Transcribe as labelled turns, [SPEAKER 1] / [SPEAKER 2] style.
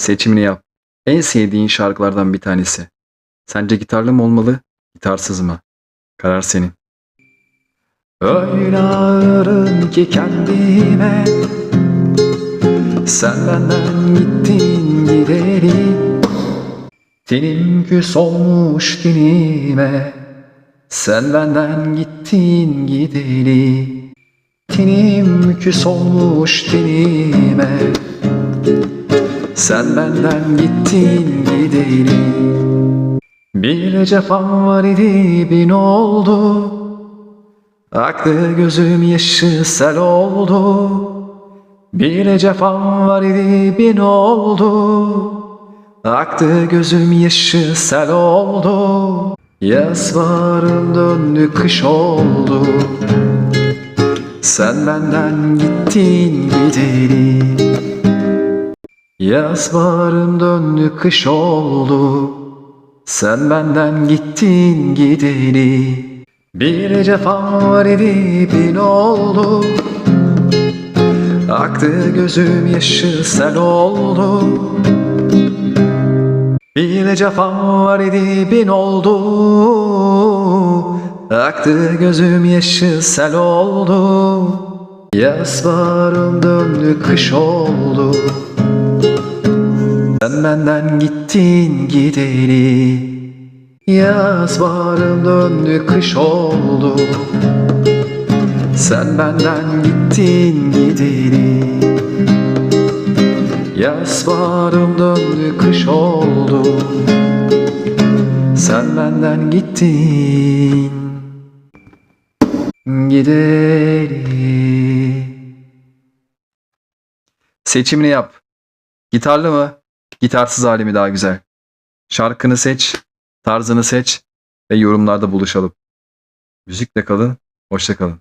[SPEAKER 1] Seçimini yap. En sevdiğin şarkılardan bir tanesi. Sence gitarlı mı olmalı, gitarsız mı? Karar senin. Öyle ağırım ki kendime Sen benden gittin gideri Tenim küs olmuş tenime Sen benden gittin gideri Tenim küs olmuş tenime Sen benden gittin gideri Bir cefam var idi bin oldu? Aktı gözüm yaşı sel oldu. Bir cefam var idi bin oldu? Aktı gözüm yaşı sel oldu. Yaz varım döndü kış oldu. Sen benden gittin gideri Yaz varım döndü kış oldu. Sen benden gittin gideri Bir cefam var idi bin oldu. Aktı gözüm yaşı sel oldu. Bir cefam var idi bin oldu. Aktı gözüm yaşı sel oldu. Yaz varım döndü kış oldu Sen benden gittin gideri Yaz varım döndü kış oldu. Sen benden gittin gideri Yaz varım döndü kış oldu. Sen benden gittin gideri Seçimini yap. Gitarlı mı? Gitarsız hali mi daha güzel? Şarkını seç, tarzını seç ve yorumlarda buluşalım. Müzikle kalın, hoşça kalın.